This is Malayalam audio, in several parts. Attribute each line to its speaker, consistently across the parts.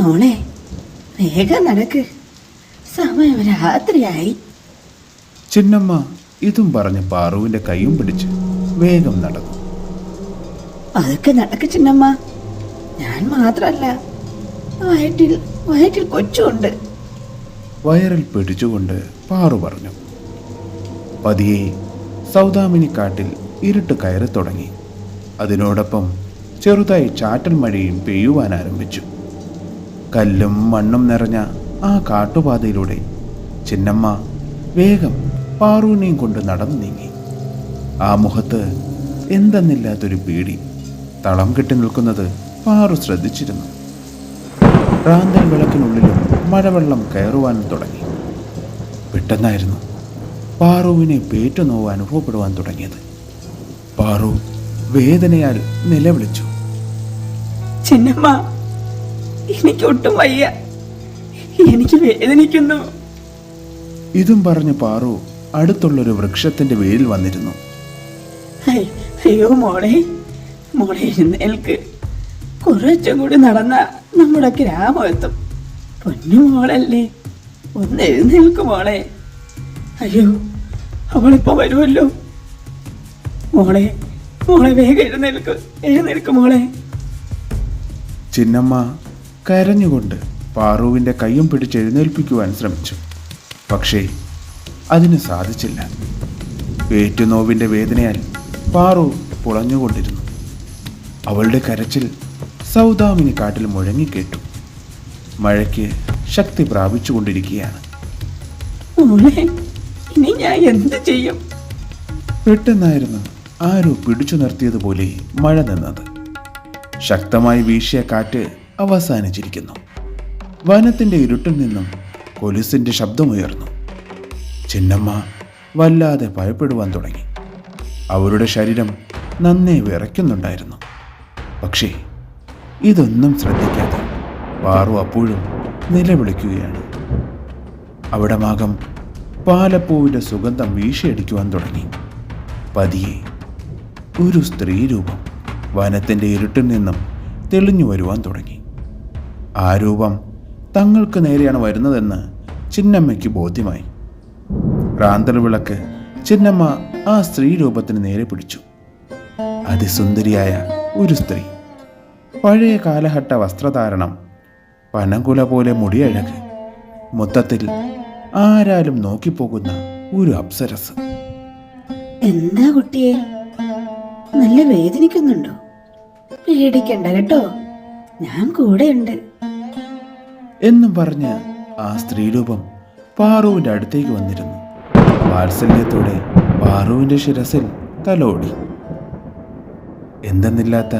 Speaker 1: മോളെ വേഗം നടക്ക്. സമയം രാത്രിയായി.
Speaker 2: ചിന്നമ്മ ഇതും പറഞ്ഞ് പാറുവിന്റെ കൈയും പിടിച്ച് വേഗം നടന്നു.
Speaker 1: അതൊക്കെ നടക്ക് ചിന്നമ്മ. ഞാൻ മാത്രല്ല. വയറ്റിൽ വയറ്റിൽ കൊച്ചുണ്ട്.
Speaker 2: വയറിൽ പിടിച്ചുകൊണ്ട് പാറു പറഞ്ഞു. പതിയെ സൗദാമിനി കാട്ടിൽ ഇരുട്ട് കയറി തുടങ്ങി. അതിനോടൊപ്പം ചെറുതായി ചാറ്റൽ മഴയും പെയ്യുവാൻ ആരംഭിച്ചു. കല്ലും മണ്ണും നിറഞ്ഞ ആ കാട്ടുപാതയിലൂടെ ചിന്നമ്മ വേഗം പാറുവിനെയും കൊണ്ട് നടന്നു നീങ്ങി. ആ മുഖത്ത് എന്തെന്നില്ലാത്തൊരു പേടി. തളം കെട്ടി നിൽക്കുന്നത് പാറു ശ്രദ്ധിച്ചിരുന്നു. റാന്തൽ വിളക്കിനുള്ളിലും മഴവെള്ളം കയറുവാൻ തുടങ്ങി. പെട്ടെന്നായിരുന്നു പാറുവിനെ പേറ്റുനോവ് അനുഭവപ്പെടുവാൻ തുടങ്ങിയത്. പാറു വേദനയാൽ നിലവിളിച്ചു.
Speaker 1: ചിന്നമ്മ എനിക്ക് ഒട്ടും വയ്യ. എനിക്ക് വേദനിക്കുന്നു.
Speaker 2: ഇതും പറഞ്ഞ് പാറു അടുത്തുള്ളൊരു വൃക്ഷത്തിന്റെ വേരിൽ വന്നിരുന്നു.
Speaker 1: അയ്യോ മോളെ മോളെ എഴുന്നേൽക്ക്. കുറച്ചും കൂടി നടന്ന നമ്മുടെ ഗ്രാമം എത്തും പൊന്നു മോളല്ലേ ഒന്ന് എഴുന്നേൽക്ക് മോളെ. അയ്യോ അവളിപ്പോ വരുമല്ലോ. മോളെ മോളെ വേഗം എഴുന്നേൽക്ക് എഴുന്നേൽക്ക് മോളെ.
Speaker 2: ചിന്നമ്മ കരഞ്ഞുകൊണ്ട് പാറുവിന്റെ കൈയും പിടിച്ചെഴുന്നേൽപ്പിക്കുവാൻ ശ്രമിച്ചു. പക്ഷേ അതിന് സാധിച്ചില്ല. ഏറ്റുനോവിന്റെ വേദനയാൽ പാറു പുളഞ്ഞുകൊണ്ടിരുന്നു. അവളുടെ കരച്ചിൽ സൗദാമിനി കാട്ടിൽ മുഴങ്ങിക്കേട്ടു മഴയ്ക്ക് ശക്തി പ്രാപിച്ചുകൊണ്ടിരിക്കുകയാണ്.
Speaker 1: ഇനി ഞാൻ എന്ത് ചെയ്യും?
Speaker 2: പെട്ടെന്നായിരുന്നു ആരോ പിടിച്ചു നിർത്തിയതുപോലെ മഴ നിന്നത്. ശക്തമായി വീശിയ കാറ്റ് അവസാനിച്ചിരിക്കുന്നു. വനത്തിന്റെ ഇരുട്ടിൽ നിന്നും കൊലുസിന്റെ ശബ്ദമുയർന്നു. ചിന്നമ്മ വല്ലാതെ ഭയപ്പെടുവാൻ തുടങ്ങി. അവരുടെ ശരീരം നന്നേ വിറയ്ക്കുന്നുണ്ടായിരുന്നു. പക്ഷേ ഇതൊന്നും ശ്രദ്ധിക്കാതെ പാറു അപ്പോഴും നിലവിളിക്കുകയാണ്. അവിടെ മാകം പാലപ്പൂവിന്റെ സുഗന്ധം വീശിയടിക്കുവാൻ തുടങ്ങി. പതിയെ ഒരു സ്ത്രീരൂപം വനത്തിന്റെ ഇരുട്ടിൽ നിന്നും തെളിഞ്ഞു വരുവാൻ തുടങ്ങി. ആ രൂപം തങ്ങൾക്ക് നേരെയാണ് വരുന്നതെന്ന് ചിന്നമ്മയ്ക്ക് ബോധ്യമായി. റാന്തൽ വിളക്ക് ചിന്നമ്മ ആ സ്ത്രീ രൂപത്തിന് നേരെ പിടിച്ചു. അതിസുന്ദരിയായ ഒരു സ്ത്രീ. പഴയ കാലഘട്ട വസ്ത്രധാരണം പനങ്കുല പോലെ മുടിയഴക്. മൊത്തത്തിൽ ആരാലും നോക്കിപ്പോകുന്ന ഒരു അപ്സരസ്.
Speaker 1: എന്താ കുട്ടിയെ? നല്ല വേദനിക്കുന്നുണ്ടോ? പേടിക്കണ്ട കേട്ടോ. ഞാൻ കൂടെയുണ്ട്.
Speaker 2: എന്നും പറഞ്ഞ് ആ സ്ത്രീരൂപം പാറുവിന്റെ അടുത്തേക്ക് വന്നിരുന്നു. വാത്സല്യത്തോടെ പാറുവിന്റെ ശിരസിൽ തലോടി. എന്തെന്നില്ലാത്ത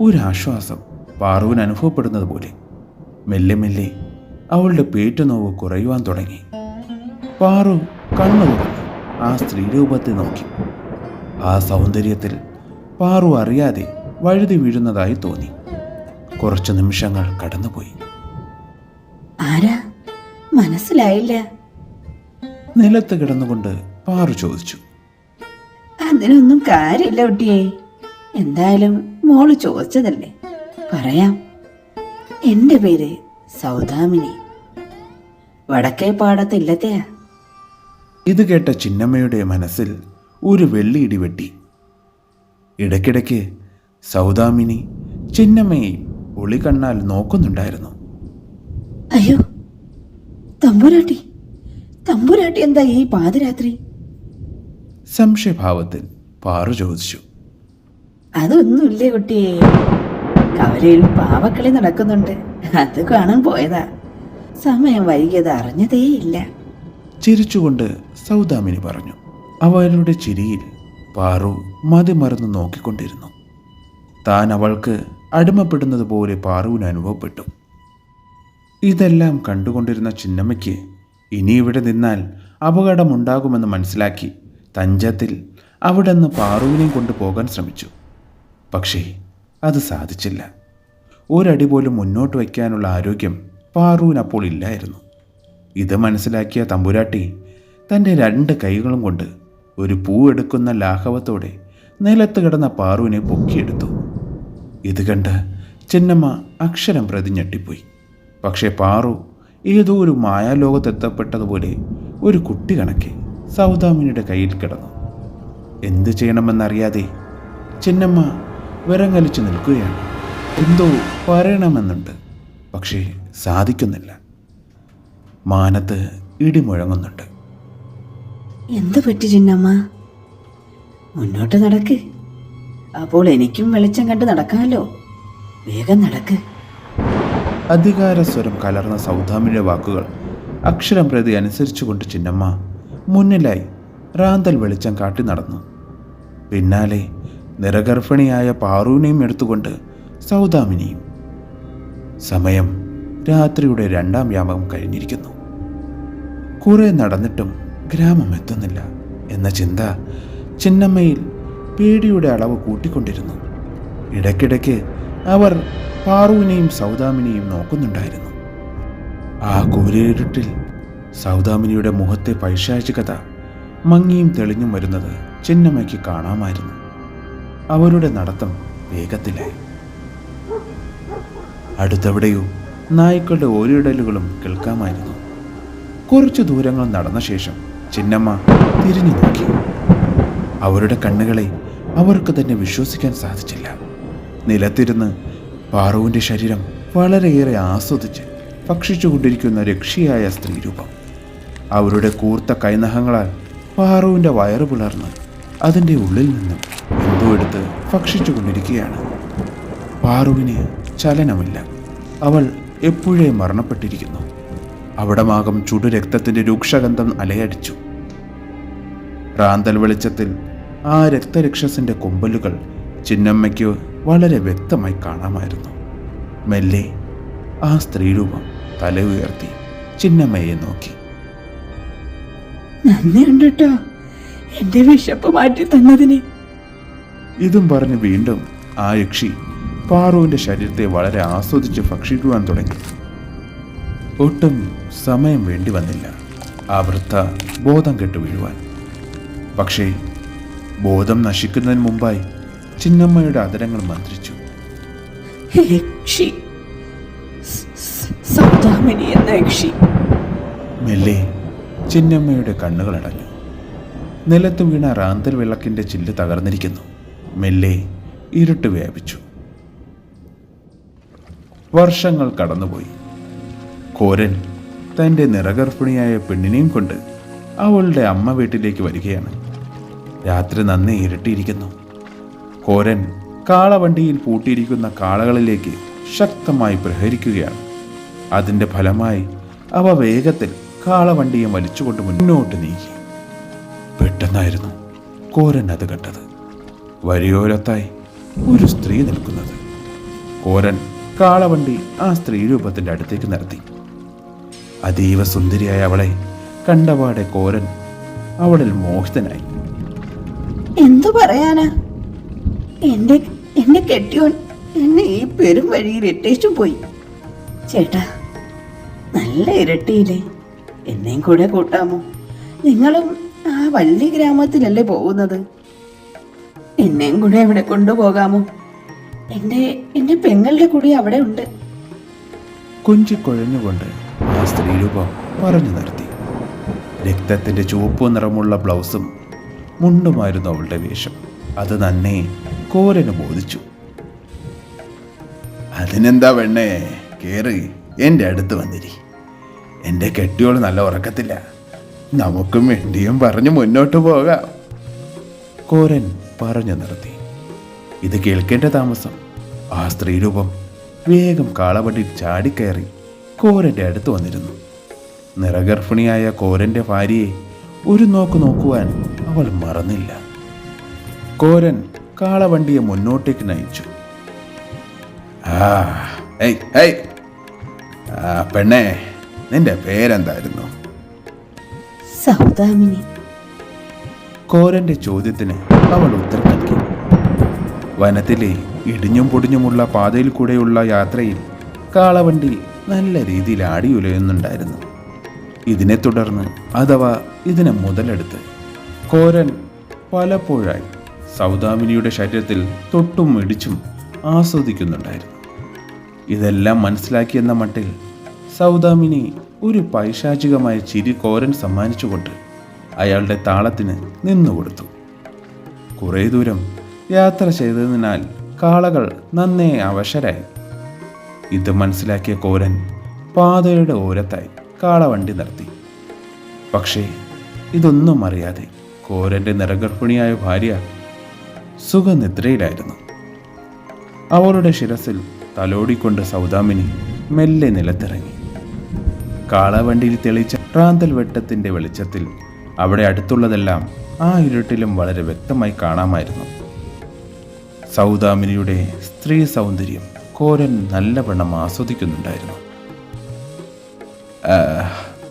Speaker 2: ഒരാശ്വാസം പാറുവിന് അനുഭവപ്പെടുന്നത് പോലെ. മെല്ലെ മെല്ലെ അവളുടെ പേറ്റുനോവ് കുറയുവാൻ തുടങ്ങി. പാറു കണ്ണു തുറന്ന് ആ സ്ത്രീരൂപത്തെ നോക്കി. ആ സൗന്ദര്യത്തിൽ പാറു അറിയാതെ വഴുതി വീഴുന്നതായി തോന്നി. കുറച്ചു നിമിഷങ്ങൾ കടന്നുപോയി.
Speaker 1: ആരാ? മനസ്സിലായില്ല.
Speaker 2: നിലത്ത് കിടന്നുകൊണ്ട് പാറു ചോദിച്ചു.
Speaker 1: അതിനൊന്നും കാര്യമില്ല കുട്ടിയെ. എന്തായാലും മോൾ ചോദിച്ചതല്ലേ. പറയാം. എന്റെ പേര് സൗദാമിനി. വടക്കേ പാടത്ത് ഇല്ലത്തെയാ
Speaker 2: ഇത് കേട്ട ചിന്നമ്മയുടെ മനസ്സിൽ ഒരു വെള്ളിയിടി വെട്ടി. ഇടയ്ക്കിടയ്ക്ക് സൗദാമിനി ചിന്നമ്മയെ ഒളികണ്ണാൽ നോക്കുന്നുണ്ടായിരുന്നു.
Speaker 1: അയ്യോ തമ്പുരാട്ടി തമ്പുരാട്ടി എന്താ ഈ പാതിരാത്രി?
Speaker 2: സംശയഭാവത്തിൽ പാറു ചോദിച്ചു.
Speaker 1: അതൊന്നുമില്ലേ കുട്ടിയെ കവലയിൽ പാവക്കളി നടക്കുന്നുണ്ട് അത് കാണാൻ പോയതാ. സമയം വൈകിയത് അറിഞ്ഞതേയില്ല.
Speaker 2: ചിരിച്ചുകൊണ്ട് സൗദാമിനി പറഞ്ഞു. അവരുടെ ചിരിയിൽ പാറു മതിമറന്ന് നോക്കിക്കൊണ്ടിരുന്നു. താൻ അവൾക്ക് അടിമപ്പെടുന്നത് പോലെ പാറുവിന് അനുഭവപ്പെട്ടു. ഇതെല്ലാം കണ്ടുകൊണ്ടിരുന്ന ചിന്നമ്മയ്ക്ക് ഇനി ഇവിടെ നിന്നാൽ അപകടമുണ്ടാകുമെന്ന് മനസ്സിലാക്കി തഞ്ചത്തിൽ അവിടെ നിന്ന് പാറുവിനെയും കൊണ്ട് പോകാൻ ശ്രമിച്ചു. പക്ഷേ അത് സാധിച്ചില്ല. ഒരടി പോലും മുന്നോട്ട് വയ്ക്കാനുള്ള ആരോഗ്യം പാറുവിന് അപ്പോൾ ഇല്ലായിരുന്നു. ഇത് മനസ്സിലാക്കിയ തമ്പുരാട്ടി തന്റെ രണ്ട് കൈകളും കൊണ്ട് ഒരു പൂവെടുക്കുന്ന ലാഘവത്തോടെ നിലത്ത് കിടന്ന പാറുവിനെ പൊക്കിയെടുത്തു. ഇത് കണ്ട് ചെന്നമ്മ അക്ഷരം പ്രതി ഞെട്ടിപ്പോയി. പക്ഷേ പാറു ഏതോ ഒരു മായാലോകത്തെത്തപ്പെട്ടതുപോലെ ഒരു കുട്ടി കണക്കെ സൗദാമിനിയുടെ കയ്യിൽ കിടന്നു. എന്ത് ചെയ്യണമെന്നറിയാതെ ചെന്നമ്മ വിറങ്ങലിച്ചു നിൽക്കുകയാണ്. എന്തോ പറയണമെന്നുണ്ട് പക്ഷേ സാധിക്കുന്നില്ല. മാനത്ത് ഇടിമുഴങ്ങുന്നുണ്ട്
Speaker 3: എന്ത് പറ്റി ചിന്നമ്മ? മുന്നോട്ട് നടക്ക്. അപ്പോൾ എനിക്കും വെളിച്ചം കണ്ട് നടക്കാമല്ലോ. വേഗം നടക്ക്.
Speaker 2: അധികാര സ്വരം കലർന്ന സൗദാമിനിയുടെ വാക്കുകൾ അക്ഷരം പ്രതി അനുസരിച്ചുകൊണ്ട് ചിന്നമ്മ മുന്നിലായി റാന്തൽ വെളിച്ചം കാട്ടി നടന്നു. പിന്നാലെ നിറഗർഭിണിയായ പാറുവിനെയും എടുത്തുകൊണ്ട് സൗദാമിനിയും. സമയം രാത്രിയുടെ രണ്ടാം യാമം കഴിഞ്ഞിരിക്കുന്നു. കുറെ നടന്നിട്ടും ഗ്രാമം എത്തുന്നില്ല എന്ന ചിന്ത ചിന്നമ്മയിൽ പേടിയുടെ അളവ് കൂട്ടിക്കൊണ്ടിരുന്നു. ഇടയ്ക്കിടയ്ക്ക് അവർ പാറുവിനെയും സൗദാമിനെയും നോക്കുന്നുണ്ടായിരുന്നു. ആ കൂരിരുട്ടിൽ സൗദാമിനിയുടെ മുഖത്തെ പൈശാചികത മങ്ങിയും തെളിഞ്ഞും വരുന്നത് ചിന്നമ്മയ്ക്ക് കാണാമായിരുന്നു. അവരുടെ നടത്തം വേഗത്തിലായി. അടുത്തെവിടെയോ നായ്ക്കളുടെ ഓരിടലുകളും കേൾക്കാമായിരുന്നു. കുറച്ചു ദൂരങ്ങൾ നടന്ന ശേഷം ചിന്നമ്മ തിരിഞ്ഞു നോക്കി അവരുടെ കണ്ണുകളെ അവർക്ക് തന്നെ വിശ്വസിക്കാൻ സാധിച്ചില്ല. നിലത്തിരുന്ന് പാറുവിന്റെ ശരീരം വളരെയേറെ ആസ്വദിച്ച് ഭക്ഷിച്ചുകൊണ്ടിരിക്കുന്ന രക്ഷിയായ സ്ത്രീരൂപം. അവരുടെ കൂർത്ത കൈനഹങ്ങളാൽ പാറുവിന്റെ വയറ് പിളർന്ന് അതിന്റെ ഉള്ളിൽ നിന്നും എന്തോ എടുത്ത് ഭക്ഷിച്ചുകൊണ്ടിരിക്കുകയാണ്. പാറുവിന് ചലനമില്ല. അവൾ എപ്പോഴേ മരണപ്പെട്ടിരിക്കുന്നു? അവിടമാകം ചുടു രക്തത്തിന്റെ രൂക്ഷഗന്ധം അലയടിച്ചു. റാന്തൽ വെളിച്ചത്തിൽ ആ രക്തരക്ഷസിന്റെ കൊമ്പലുകൾ ചിന്നമ്മയ്ക്ക് വളരെ വ്യക്തമായി കാണാമായിരുന്നു. മെല്ലെ ആ സ്ത്രീരൂപം തല ഉയർത്തി ചിന്നമ്മയെ നോക്കി.
Speaker 3: നന്ദിയുണ്ട് കേട്ടോ വിശപ്പ് മാറ്റി തന്നതിന്.
Speaker 2: ഇതും പറഞ്ഞ് വീണ്ടും ആ യക്ഷി പാറുവിന്റെ ശരീരത്തെ വളരെ ആസ്വദിച്ച് ഭക്ഷിക്കുവാൻ തുടങ്ങി. ഒട്ടും സമയം വേണ്ടി വന്നില്ല. ആ വൃദ്ധ ബോധം കെട്ടു വീഴുവാൻ. പക്ഷേ ബോധം നശിക്കുന്നതിന് മുമ്പായി ചിന്നമ്മയുടെ അതരങ്ങൾ മന്ത്രിച്ചു.
Speaker 3: യക്ഷി സ്- സ്- സൗദാമിനി എന്ന യക്ഷി
Speaker 2: മെല്ലെ ചിന്നമ്മയുടെ കണ്ണുകൾ അടഞ്ഞു. നിലത്ത് വീണ റാന്തൽ വിളക്കിന്റെ ചില്ല് തകർന്നിരിക്കുന്നു. മെല്ലെ ഇരുട്ട് വ്യാപിച്ചു. വർഷങ്ങൾ കടന്നുപോയി. കോരൻ തന്റെ നിറഗർഭിണിയായ പെണ്ണിനെയും കൊണ്ട് അവളുടെ അമ്മ വീട്ടിലേക്ക് വരികയാണ്. രാത്രി നന്നെ ഇരുട്ടിയിരിക്കുന്നു. കോരൻ കാളവണ്ടിയിൽ പൂട്ടിയിരിക്കുന്ന കാളകളിലേക്ക് ശക്തമായി പ്രഹരിക്കുകയാണ്. അതിന്റെ ഫലമായി അവ വേഗത്തിൽ കാളവണ്ടിയെ വലിച്ചുകൊണ്ട് മുന്നോട്ട് നീങ്ങി പെട്ടെന്നായിരുന്നു കോരൻ അത് കണ്ടത്. വരിയോരത്തായി ഒരു സ്ത്രീ നിൽക്കുന്നത്. കോരൻ കാളവണ്ടി ആ സ്ത്രീ രൂപത്തിന്റെ അടുത്തേക്ക് നിർത്തി അതീവ സുന്ദരിയായ അവളെ കണ്ടപാടെ കോരൻ അവളിൽ മോഹിതനായി.
Speaker 3: എന്തു പറയാനാ? എന്റെ എന്നെ കെട്ടിയോൻ എന്നെ ഈ പെരും വഴിയിൽ ഇട്ടേച്ചു പോയി. ചേട്ടാ നല്ല ഇരട്ടിയില്ലേ? എന്നെയും കൂടെ കൂട്ടാമോ? നിങ്ങളും ആ വള്ളി ഗ്രാമത്തിലല്ലേ പോകുന്നത്? എന്നെയും കൂടെ അവിടെ കൊണ്ടുപോകാമോ? എന്റെ എന്റെ പെങ്ങളുടെ കൂടി അവിടെ ഉണ്ട്.
Speaker 2: കൊഞ്ചിക്കൊഴഞ്ഞുകൊണ്ട് ആ സ്ത്രീ സ്ത്രീരൂപം പറഞ്ഞു നിർത്തി. രക്തത്തിന്റെ ചുവപ്പ് നിറമുള്ള ബ്ലൗസും മുണ്ടുമായിരുന്നു അവളുടെ വേഷം. അത് തന്നെ കോരന് ബോധിച്ചു. അതിനെന്താ പെണ്ണേ? കേറി. എന്റെ അടുത്ത് വന്നിരി. എന്റെ കെട്ടിയോൾ നല്ല ഉറക്കത്തില്ല. നമുക്കും വേണ്ടിയും പറഞ്ഞു മുന്നോട്ട് പോകാം. കോരൻ പറഞ്ഞു നിർത്തി. ഇത് കേൾക്കേണ്ട താമസം. ആ സ്ത്രീരൂപം വേഗം കാളവണ്ടി ചാടിക്കയറി കോരന്റെ അടുത്ത് വന്നിരുന്നു. നിറഗർഭിണിയായ കോരന്റെ ഭാര്യയെ ഒരു നോക്ക് നോക്കുവാൻ അവൾ മറന്നില്ല. കോരൻ കാളവണ്ടിയെ മുന്നോട്ടേക്ക് നയിച്ചു. പെണ്ണേ നിന്റെ പേരെന്തായിരുന്നു?
Speaker 3: സൗദാമിനി.
Speaker 2: കോരന്റെ ചോദ്യത്തിന് അവൾ ഉത്തരം നൽകി. വനത്തിലെ ഇടിഞ്ഞും പൊടിഞ്ഞുമുള്ള പാതയിൽ കൂടെയുള്ള യാത്രയിൽ കാളവണ്ടി നല്ല രീതിയിൽ ആടിയുലയുന്നുണ്ടായിരുന്നു. ഇതിനെ തുടർന്ന് അഥവാ ഇതിനെ മുതലെടുത്ത് കോരൻ പലപ്പോഴായി സൗദാമിനിയുടെ ശരീരത്തിൽ തൊട്ടും ഇടിച്ചും ആസ്വദിക്കുന്നുണ്ടായിരുന്നു. ഇതെല്ലാം മനസ്സിലാക്കിയെന്ന മട്ടിൽ സൗദാമിനി ഒരു പൈശാചികമായ ചിരി കോരൻ സമ്മാനിച്ചുകൊണ്ട് അയാളുടെ താളത്തിന് നിന്നുകൊടുത്തു കുറേ ദൂരം യാത്ര ചെയ്തതിനാൽ കാളകൾ നന്നേ അവശരായി. ഇത് മനസ്സിലാക്കിയ കോരൻ പാതയുടെ ഓരത്തായി കാളവണ്ടി നിർത്തി. പക്ഷേ ഇതൊന്നും അറിയാതെ കോരന്റെ നിറഗർഭിണിയായ ഭാര്യ സുഖനിദ്രയിലായിരുന്നു. അവളുടെ ശിരസിൽ തലോടിക്കൊണ്ട് സൗദാമിനി മെല്ലെ നിലത്തിറങ്ങി. കാളവണ്ടിയിൽ തെളിച്ച റാന്തൽ വെട്ടത്തിന്റെ വെളിച്ചത്തിൽ അവിടെ അടുത്തുള്ളതെല്ലാം ആ ഇരുട്ടിലും വളരെ വ്യക്തമായി കാണാമായിരുന്നു. സൗദാമിനിയുടെ സ്ത്രീ സൗന്ദര്യം കോരൻ നല്ലവണ്ണം ആസ്വദിക്കുന്നുണ്ടായിരുന്നു.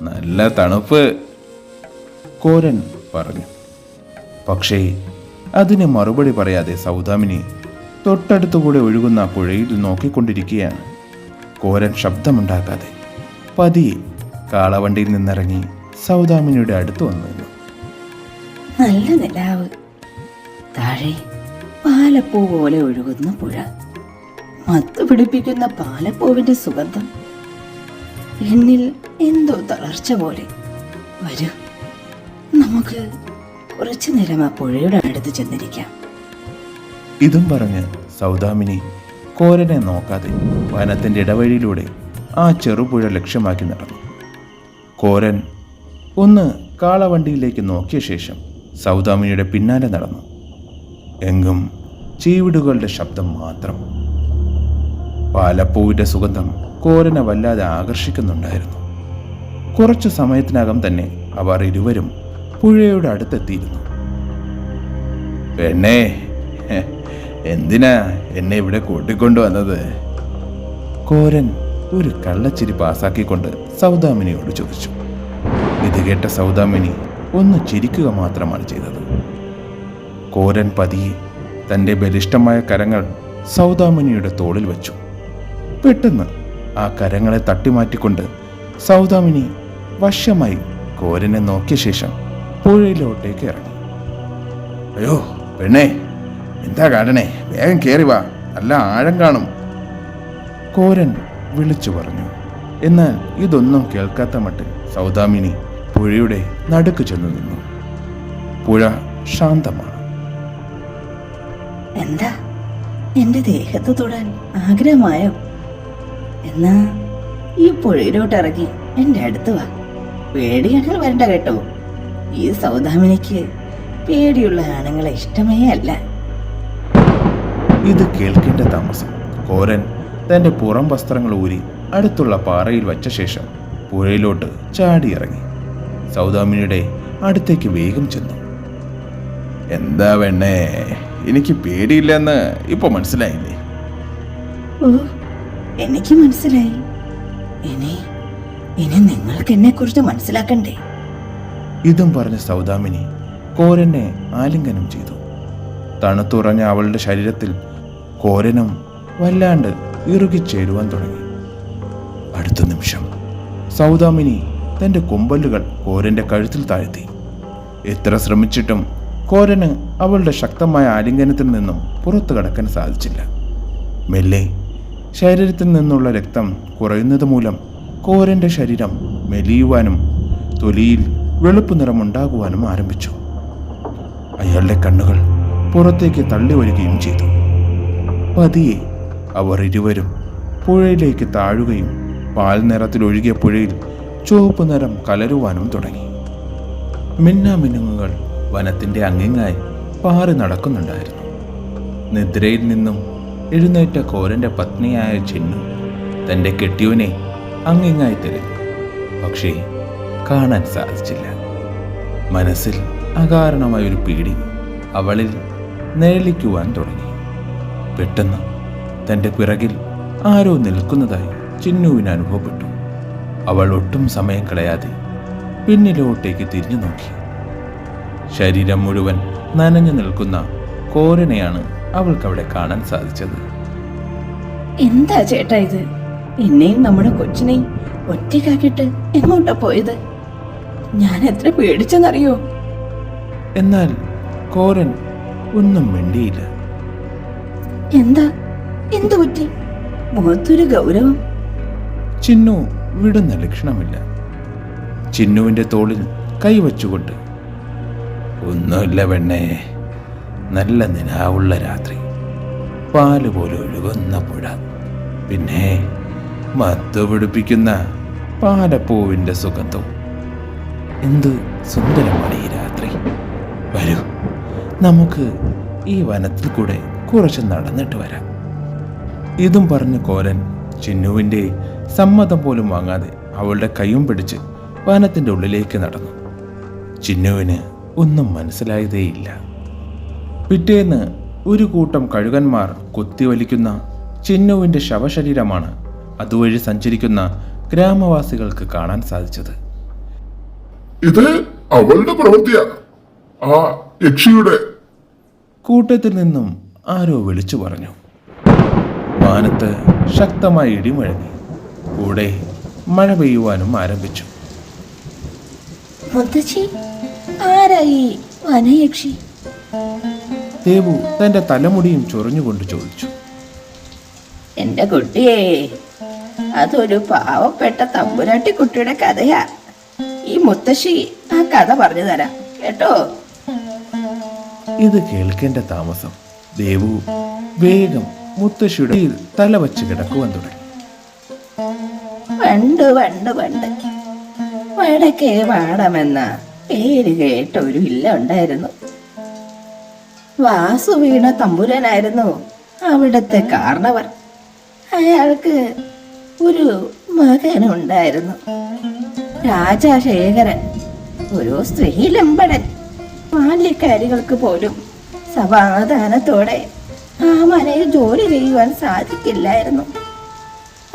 Speaker 2: നല്ല തണുപ്പ് കോരൻ പറഞ്ഞു. പക്ഷേ അതിന് മറുപടി പറയാതെ സൗദാമിനി തൊട്ടടുത്തുകൂടെ ഒഴുകുന്ന പുഴയിൽ നോക്കിക്കൊണ്ടിരിക്കുകയാണ്. കോരൻ ശബ്ദമുണ്ടാക്കാതെ പതിയെ കാളവണ്ടിയിൽ നിന്നിറങ്ങി സൗദാമിനിയുടെ അടുത്ത് വന്നു
Speaker 3: നല്ല നിലാവ്. താഴെ പാലപ്പൂ പോലെ ഒഴുകുന്ന പുഴ. മത്തു പിടിപ്പിക്കുന്ന പാലപ്പൂവിന്റെ സുഗന്ധം. എന്നിൽ എന്തോ തളർച്ച പോലെ. വരൂ നമുക്ക് കുറച്ചു നേരം ആ പുഴയുടെ അടുത്ത് ചെന്നിരിക്കാം.
Speaker 2: ഇതും പറഞ്ഞ് സൗദാമിനി കോരനെ നോക്കാതെ വനത്തിന്റെ ഇടവഴിയിലൂടെ ആ ചെറുപുഴ ലക്ഷ്യമാക്കി നടന്നു. കോരൻ ഒന്ന് കാളവണ്ടിയിലേക്ക് നോക്കിയ ശേഷം സൗദാമിനിയുടെ പിന്നാലെ നടന്നു. എങ്കും ചീവിടുകളുടെ ശബ്ദം മാത്രം. പാലപ്പൂവിന്റെ സുഗന്ധം കോരനെ വല്ലാതെ ആകർഷിക്കുന്നുണ്ടായിരുന്നു. കുറച്ചു സമയത്തിനകം തന്നെ അവർ ഇരുവരും പുഴയുടെ അടുത്തെത്തിയിരുന്നു. പെണ്ണേ എന്തിനാ എന്നെ ഇവിടെ കൂട്ടിക്കൊണ്ടുവന്നത് കോരൻ ഒരു കള്ളച്ചിരി പാസാക്കിക്കൊണ്ട് സൗദാമിനിയോട് ചോദിച്ചു. ഇത് കേട്ട സൗദാമിനി ഒന്ന് ചിരിക്കുക മാത്രമാണ് ചെയ്തത്. കോരൻ പതിയെ തന്റെ ബലിഷ്ടമായ കരങ്ങൾ സൗദാമിനിയുടെ തോളിൽ വച്ചു. പെട്ടെന്ന് ആ കരങ്ങളെ തട്ടിമാറ്റിക്കൊണ്ട് സൗദാമിനി വശമായി കോരനെ നോക്കിയ ശേഷം പുഴയിലോട്ടേക്ക് ഇറങ്ങി. അയ്യോ പെണ്ണേ എന്താ കാണണേ വേഗം കയറി വാ നല്ല ആഴം കാണും. കോരൻ വിളിച്ചു പറഞ്ഞു. എന്നാൽ ഇതൊന്നും കേൾക്കാത്ത മട്ട് സൗദാമിനി പുഴയുടെ നടുക്ക് ചെന്നു നിന്നു. പുഴ ശാന്തമാണ്.
Speaker 3: എന്താ? എന്റെ ദേഹത്ത് തൊടാൻ ആഗ്രഹമായോ? എന്നാ ഈ പുഴയിലോട്ട് ഇറങ്ങി എന്റെ അടുത്ത് വാ. പേടിയാണെങ്കിൽ വരണ്ട കേട്ടോ. ഈ സൗദാമിനിക്ക് പേടിയുള്ള ആണുങ്ങളെ ഇഷ്ടമേ അല്ല.
Speaker 2: ഇത് കേൾക്കേണ്ട താമസം. കോരൻ തന്റെ പുറം വസ്ത്രങ്ങൾ ഊരി അടുത്തുള്ള പാറയിൽ വച്ച ശേഷം പുഴയിലോട്ട് ചാടിയിറങ്ങി. സൗദാമിനിയുടെ അടുത്തേക്ക് വേഗം ചെന്നു. എന്താ വേണേ എനിക്ക് പേടിയില്ലെന്ന് ഇപ്പൊ മനസ്സിലായില്ലേ?
Speaker 3: ഓ എനിക്ക് മനസ്സിലായി. ഇനി ഇനി നിങ്ങൾക്ക് എന്നെ കുറിച്ച് മനസ്സിലാക്കണ്ടേ?
Speaker 2: ഇതും പറഞ്ഞ് സൗദാമിനി കോരനെ ആലിംഗനം ചെയ്തു. തണുത്തുറഞ്ഞ അവളുടെ ശരീരത്തിൽ കോരനും വല്ലാണ്ട് ഇറുകിച്ചേരുവാൻ തുടങ്ങി. അടുത്ത നിമിഷം സൗദാമിനി തന്റെ കൊമ്പല്ലുകൾ കോരന്റെ കഴുത്തിൽ താഴ്ത്തി. എത്ര ശ്രമിച്ചിട്ടും കോരന് അവളുടെ ശക്തമായ ആലിംഗനത്തിൽ നിന്നും പുറത്തു കടക്കാൻ സാധിച്ചില്ല. മെല്ലെ ശരീരത്തിൽ നിന്നുള്ള രക്തം കുറയുന്നത് മൂലം കോരന്റെ ശരീരം മെലിയുവാനും തൊലിയിൽ വെളുപ്പ് നിറമുണ്ടാകുവാനും ആരംഭിച്ചു. അയാളുടെ കണ്ണുകൾ പുറത്തേക്ക് തള്ളി വരികയും ചെയ്തു. പതിയെ അവർ ഇരുവരും പുഴയിലേക്ക് താഴുകയും പാൽ നിറത്തിൽ ഒഴുകിയ പുഴയിൽ ചുവപ്പ് നിറം കലരുവാനും തുടങ്ങി. മിന്നാമിനുങ്ങുകൾ വനത്തിന്റെ അങ്ങിങ്ങായി പാറി നടക്കുന്നുണ്ടായിരുന്നു. നിദ്രയിൽ നിന്നും എഴുന്നേറ്റ കോരന്റെ പത്നിയായ ചിന്നു തന്റെ കെട്ടിയവനെ അങ്ങിങ്ങായി തിരഞ്ഞു. പക്ഷേ കാണാൻ സാധിച്ചില്ല. മനസ്സിൽ അകാരണമായ ഒരു പേടി അവളിൽ നിഴലിക്കുവാൻ തുടങ്ങി. പെട്ടെന്ന് തന്റെ പിറകിൽ ആരോ നിൽക്കുന്നതായി ചിന്നുവിന് അനുഭവപ്പെട്ടു. അവൾ ഒട്ടും സമയം കളയാതെ പിന്നിലോട്ടേക്ക് തിരിഞ്ഞു നോക്കി. ശരീരം മുഴുവൻ നനഞ്ഞു നിൽക്കുന്ന കോരനെയാണ് അവൾക്കവിടെ കാണാൻ സാധിച്ചത്.
Speaker 3: എന്താ ചേട്ടാ ഇത്? എന്നെയും നമ്മുടെ കൊച്ചിനെയും ഒറ്റയ്ക്കാക്കിട്ട് എങ്ങോട്ടാ പോയത്? ഞാൻ എത്ര പേടിച്ചെന്നറിയോ?
Speaker 2: എന്നാൽ കോരൻ ഒന്നും മിണ്ടിയില്ല.
Speaker 3: എന്താ? എന്തു പറ്റി? മുഖത്തൊരു ഗൗരവം.
Speaker 2: ചിന്നു വിടുന്ന ലക്ഷണമില്ല. ചിന്നുവിന്റെ തോളിൽ കൈവച്ചുകൊണ്ട് ഒന്നുമില്ല പെണ്ണേ നല്ല നിലാവുള്ള രാത്രി. പാൽ പോലെ ഒഴുകുന്ന പുഴ. പിന്നെ മത്തു പിടിപ്പിക്കുന്ന പാലപ്പൂവിന്റെ സുഗന്ധവും. എന്ത് സുന്ദരമാണ് ഈ രാത്രി? വരൂ നമുക്ക് ഈ വനത്തിൽ കൂടെ കുറച്ച് നടന്നിട്ട് വരാം. ഇതും പറഞ്ഞ് കോരൻ ചിന്നുവിന്റെ സമ്മതം പോലും വാങ്ങാതെ അവളുടെ കൈയും പിടിച്ച് വനത്തിന്റെ ഉള്ളിലേക്ക് നടന്നു. ചിന്നുവിന് ഒന്നും മനസ്സിലായതേയില്ല. പിറ്റേന്ന് ഒരു കൂട്ടം കഴുകന്മാർ കുത്തിവലിക്കുന്ന ചിന്നുവിന്റെ ശവശരീരമാണ് അതുവഴി സഞ്ചരിക്കുന്ന ഗ്രാമവാസികൾക്ക് കാണാൻ സാധിച്ചത്.
Speaker 4: ഇത് അവളുടെ പ്രവൃത്തിയാ. ആ യക്ഷിയുടെ
Speaker 2: കൂട്ടത്തിൽ നിന്നും ആരോ വിളിച്ചു പറഞ്ഞു. വാനത്ത് ശക്തമായി ഇടിമുഴങ്ങി. കൂടെ മഴ പെയ്യുവാനും ആരംഭിച്ചു.
Speaker 3: മുത്തശ്ശി ആരായി വനയക്ഷി?
Speaker 2: ദേവു തന്റെ തലമുടിയും ചൊറിഞ്ഞുകൊണ്ട് ചോദിച്ചു.
Speaker 3: എന്റെ കുട്ടിയെ അതൊരു പാവപ്പെട്ട തമ്പുരാട്ടി കുട്ടിയുടെ കഥയാ. ഈ മുത്തശ്ശി ആ കഥ പറഞ്ഞു തരാം. കേട്ടോ?
Speaker 2: ഇത് കേൾക്കേണ്ട താമസം ദേവു വേഗം മുത്തശ്ശിയുടെ തല വച്ച് കിടക്കുവാൻ തുടങ്ങി.
Speaker 3: പണ്ട് പണ്ട് പണ്ട് വടക്കേ വാടമെന്ന പേര് കേട്ട ഒരു ഇല്ല ഉണ്ടായിരുന്നു. വാസു വീണ തമ്പുരനായിരുന്നു അവിടുത്തെ കാരണവർ അയാൾക്ക് ഒരു മകനുണ്ടായിരുന്നു. രാജശേഖരൻ ഒരു സ്ത്രീലമ്പടൻ ബാല്യക്കാരികൾക്ക് പോലും സമാധാനത്തോടെ ആ മനയിൽ ജോലി ചെയ്യുവാൻ സാധിക്കില്ലായിരുന്നു.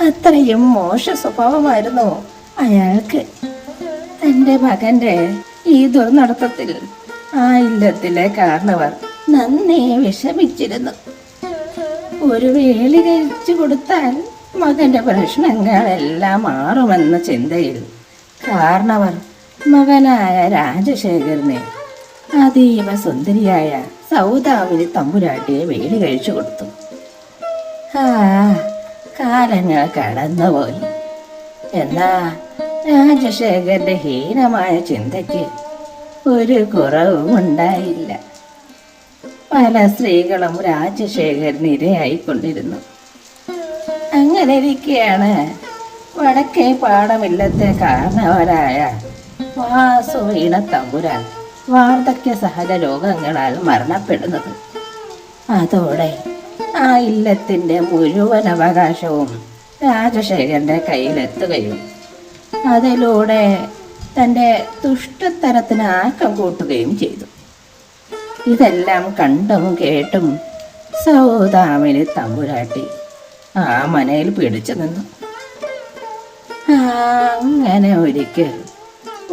Speaker 3: അത്രയും മോശ സ്വഭാവമായിരുന്നു അയാൾക്ക്. തന്റെ മകന്റെ ഈ ദുർനടത്തത്തിൽ ആ ഇല്ലത്തിലെ കാരണവർ നന്നേ വിഷമിച്ചിരുന്നു. ഒരു വേളി കഴിച്ചു കൊടുത്താൽ മകന്റെ പ്രശ്നങ്ങളെല്ലാം മാറുമെന്ന ചിന്തയിൽ കാരണവർ മകനായ രാജശേഖരനെ അതീവ സുന്ദരിയായ സൗദാമിനി തമ്പുരാട്ടിയെ വേലി കഴിച്ചു കൊടുത്തു. ആ കാലങ്ങൾ കടന്നുപോയി. എന്നാ രാജശേഖരന്റെ ഹീനമായ ചിന്തയ്ക്ക് ഒരു കുറവും ഉണ്ടായില്ല പല സ്ത്രീകളും രാജശേഖരന് ഇരയായിക്കൊണ്ടിരുന്നു. അങ്ങനെ ഇരിക്കെയാണ് വടക്കേ പാടമില്ലത്തെ കാരണവരായ വാസുവീണ തമ്പുരാൻ വാർദ്ധക്യ സഹജ രോഗങ്ങളാൽ മരണപ്പെടുന്നത്. അതോടെ ആ ഇല്ലത്തിന്റെ മുഴുവൻ അവകാശവും രാജശേഖരന്റെ കയ്യിലെത്തുകയും അതിലൂടെ തന്റെ ദുഷ്ടത്തരത്തിന് ആക്കം കൂട്ടുകയും ചെയ്തു. ഇതെല്ലാം കണ്ടും കേട്ടും സൗദാമിനി തമ്പുരാട്ടി ആ മനയിൽ പിടിച്ചു നിന്നു. അങ്ങനെ ഒരിക്കൽ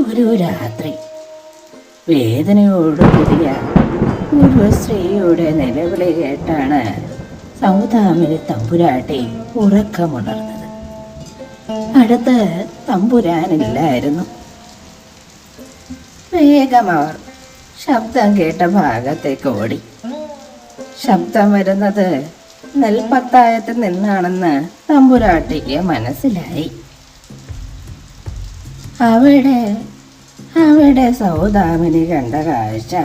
Speaker 3: ഒരു രാത്രി വേദനയോട് കൂടിയ ഒരു സ്ത്രീയുടെ നിലവിളി കേട്ടാണ് സൗദാമിനി തമ്പുരാട്ടി ഉറക്കമുണർന്നത്. അടുത്ത് തമ്പുരാനില്ലായിരുന്നു. വേഗം അവർ ശബ്ദം കേട്ട ഭാഗത്തേക്ക് ഓടി. ശബ്ദം വരുന്നത് നെൽപ്പത്തായത്തിൽ നിന്നാണെന്ന് തമ്പുരാട്ടിക്ക് മനസ്സിലായി. അവിടെ അവിടെ സൗദാമിനി കണ്ട കാഴ്ച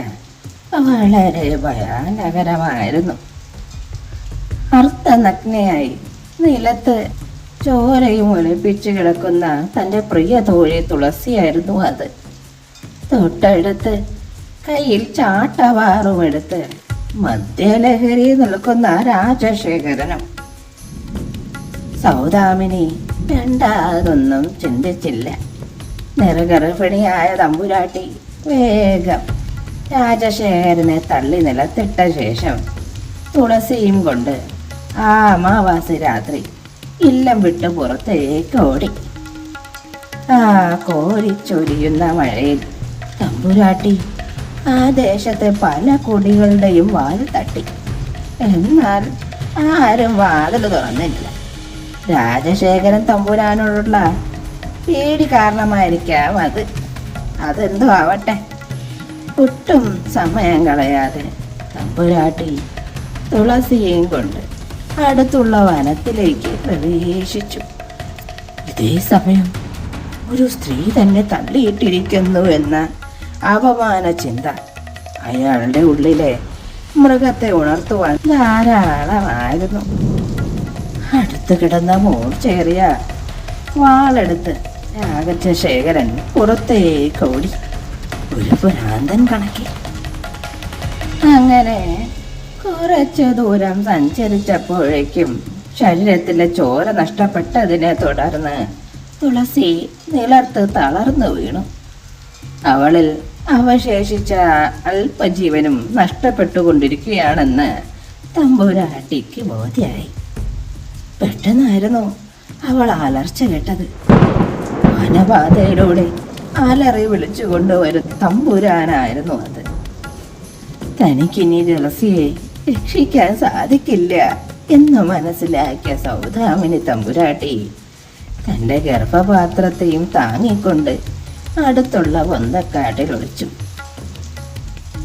Speaker 3: വളരെ ഭയാനകരമായിരുന്നു. അർത്ഥനഗ്നയായി നിലത്ത് ചോരയും ഒളിപ്പിച്ച് കിടക്കുന്ന തന്റെ പ്രിയ തോഴി തുളസിയായിരുന്നു അത്. തൊട്ടടുത്ത് കയ്യിൽ ചാട്ടവാറുമെടുത്ത് മദ്യലഹരി നിൽക്കുന്ന രാജശേഖരനും. സൗദാമിനി രണ്ടാതൊന്നും ചിന്തിച്ചില്ല. നിറഗർഭിണിയായ തമ്പുരാട്ടി വേഗം രാജശേഖരനെ തള്ളി നിലത്തിട്ട ശേഷം തുളസിയും കൊണ്ട് ആ അമാവാസി രാത്രി ഇല്ലം വിട്ട് പുറത്തേക്ക് ഓടി. ആ കോരിച്ചൊരിയുന്ന മഴയിൽ തമ്പുരാട്ടി ആ ദേശത്തെ പല കുടികളുടെയും വാതിൽ തട്ടി. എന്നാൽ ആരും വാതിൽ തുറന്നില്ല. രാജശേഖരൻ തമ്പുരാനോടുള്ള പേടി കാരണമായിരിക്കാം അത്. അതെന്തോ ആവട്ടെ. ഒട്ടും സമയം കളയാതെ തമ്പുരാട്ടി തുളസിയെയും കൊണ്ട് അടുത്തുള്ള വനത്തിലേക്ക് പ്രവേശിച്ചു. ഇതേ സമയം ഒരു സ്ത്രീ തന്നെ തള്ളിയിട്ടിരിക്കുന്നു എന്ന അപമാന ചിന്ത അയാളുടെ ഉള്ളിലെ മൃഗത്തെ ഉണർത്തുവാൻ ധാരാളമായിരുന്നു. അടുത്ത് കിടന്ന മൂർച്ചേറിയ വാളെടുത്ത് രാഗചശേഖരൻ പുറത്തേക്ക് ഓടി. ഒരു ഭ്രാന്തൻ കണക്കി. അങ്ങനെ കുറച്ചു ദൂരം സഞ്ചരിച്ചപ്പോഴേക്കും ശരീരത്തിലെ ചോര നഷ്ടപ്പെട്ടതിനെ തുടർന്ന് തുളസി നിലർത്ത് തളർന്നു വീണു. അവളിൽ അവശേഷിച്ച അല്പജീവനും നഷ്ടപ്പെട്ടുകൊണ്ടിരിക്കുകയാണെന്ന് തമ്പുരാട്ടിക്ക് ബോധ്യായി. പെട്ടെന്നായിരുന്നു അവൾ അലർച്ച കേട്ടത്. വനപാതയിലൂടെ അലറി വിളിച്ചു കൊണ്ടുവരുന്ന തമ്പുരാനായിരുന്നു അത്. തനിക്കിനി തുളസിയെ രക്ഷിക്കാൻ സാധിക്കില്ല എന്ന് മനസ്സിലാക്കിയ സൗദാമിനി തമ്പുരാട്ടി തന്റെ ഗർഭപാത്രത്തെയും താങ്ങിക്കൊണ്ട് അടുത്തുള്ള പൊന്തക്കാട്ടിൽ ഒളിച്ചു.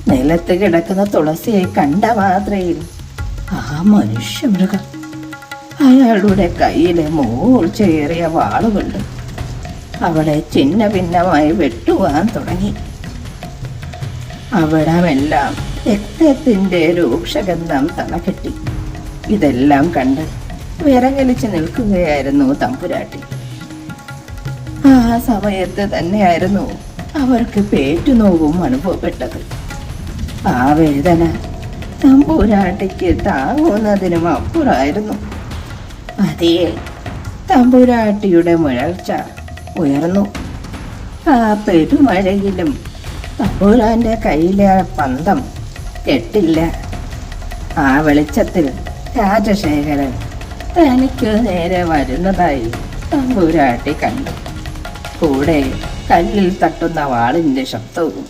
Speaker 3: നിലത്ത് കിടക്കുന്ന തുളസിയെ കണ്ട മാത്രയിൽ ആ മനുഷ്യമൃഗം അയാളുടെ കയ്യിലെ മൂർച്ചയേറിയ വാളുകൊണ്ട് അവളെ ചിന്ന ഭിന്നമായി വെട്ടുവാൻ തുടങ്ങി. അവിടമെല്ലാം രക്തത്തിന്റെ രൂക്ഷഗന്ധം തലകെട്ടി ഇതെല്ലാം കണ്ട് വിറങ്ങലിച്ച് നിൽക്കുകയായിരുന്നു തമ്പുരാട്ടി. ആ സമയത്ത് തന്നെയായിരുന്നു അവർക്ക് പേറ്റുനോവും അനുഭവപ്പെട്ടത്. ആ വേദന തമ്പുരാട്ടിക്ക് താങ്ങുന്നതിനും അപ്പുറമായിരുന്നു. അതേ തമ്പുരാട്ടിയുടെ മുഴർച്ച ഉയർന്നു. ആ പെരുമഴയിലും തമ്പൂരാന്റെ കയ്യിലെ പന്തം എട്ടില്ല ആ വെളിച്ചത്തിൽ രാജശേഖരൻ തനിക്ക് നേരെ വരുന്നതായി തമ്പൂരാട്ടി കണ്ടു. കൂടെ കല്ലിൽ തട്ടുന്ന വാളിന്റെ ശബ്ദവും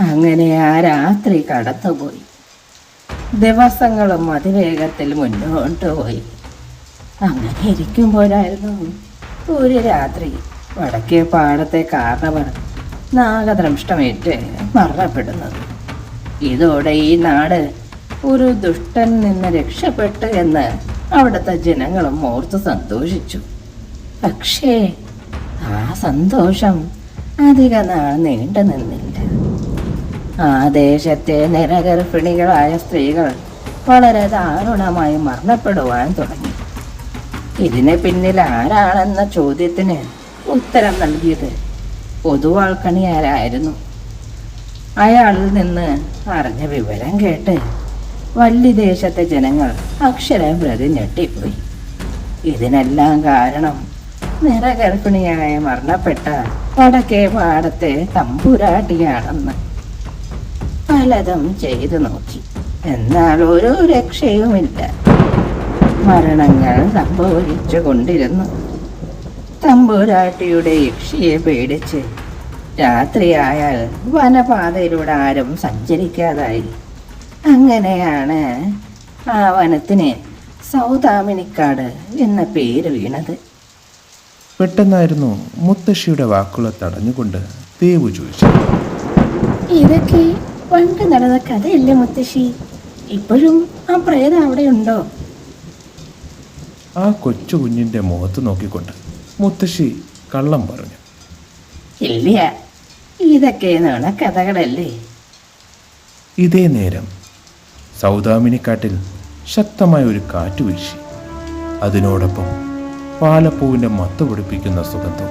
Speaker 3: അങ്ങനെ ആ രാത്രി കടന്നുപോയി. ദിവസങ്ങളും അതിവേഗത്തിൽ മുന്നോട്ട് പോയി. അങ്ങനെ ഇരിക്കുമ്പോഴായിരുന്നു ഒരു രാത്രി വടക്കേ പാടത്തെ കാരണവർ നാഗദ്രംഷ്ടമേറ്റ് മരണപ്പെടുന്നത്. ഇതോടെ ഈ നാട് ഒരു ദുഷ്ടൻ നിന്ന് രക്ഷപ്പെട്ടു എന്ന് അവിടുത്തെ ജനങ്ങളും ഓർത്ത് സന്തോഷിച്ചു. പക്ഷേ ആ സന്തോഷം അധിക നാൾ നീണ്ടു നിന്നില്ല. ആ ദേശത്തെ നിരഗർഭിണികളായ സ്ത്രീകൾ വളരെ ദാരുണമായി മരണപ്പെടുവാൻ തുടങ്ങി. ഇതിന് പിന്നിൽ ആരാണെന്ന ചോദ്യത്തിന് ഉത്തരം നൽകിയത് പൊതുവാൾക്കണിയാരായിരുന്നു അയാളിൽ നിന്ന് അറിഞ്ഞ വിവരം കേട്ട് വല്ലി ദേശത്തെ ജനങ്ങൾ അക്ഷരം പ്രതി ഞെട്ടിപ്പോയി. ഇതിനെല്ലാം കാരണം നിറഗർഭിണിയായ മരണപ്പെട്ട വടക്കേ പാടത്തെ തമ്പുരാട്ടിയാണെന്ന് പലതും ചെയ്തു നോക്കി. എന്നാൽ ഒരു രക്ഷയുമില്ല. മരണങ്ങൾ സംഭവിച്ചു കൊണ്ടിരുന്നു തമ്പുരാട്ടിയുടെ യക്ഷിയെ പേടിച്ച് രാത്രിയായാൽ വനപാതയിലൂടെ ആരും സഞ്ചരിക്കാതായി. അങ്ങനെയാണ് ആ വനത്തിന് സൗദാമിനിക്കാട് എന്ന പേര് വീണത്.
Speaker 2: പെട്ടെന്നായിരുന്നു മുത്തശ്ശിയുടെ വാക്കുകളെ തടഞ്ഞുകൊണ്ട് ദേവു ചോദിച്ചു.
Speaker 3: ഇതൊക്കെ പണ്ട് നടന്ന കഥയല്ലേ മുത്തശ്ശി? ഇപ്പോഴും ആ പ്രേതം അവിടെ ഉണ്ടോ
Speaker 2: ആ കൊച്ചു കുഞ്ഞിന്റെ മുഖത്ത് നോക്കിക്കൊണ്ട് മുത്തശ്ശി കള്ളം പറഞ്ഞു.
Speaker 3: ഇല്ല ഇതൊക്കെ കഥകളല്ലേ
Speaker 2: ഇതേ നേരം സൗദാമിനിക്കാട്ടിൽ ശക്തമായ ഒരു കാറ്റ് വീശി. അതിനോടൊപ്പം പാലപ്പൂവിന്റെ മത്ത് പിടിപ്പിക്കുന്ന സുഗന്ധം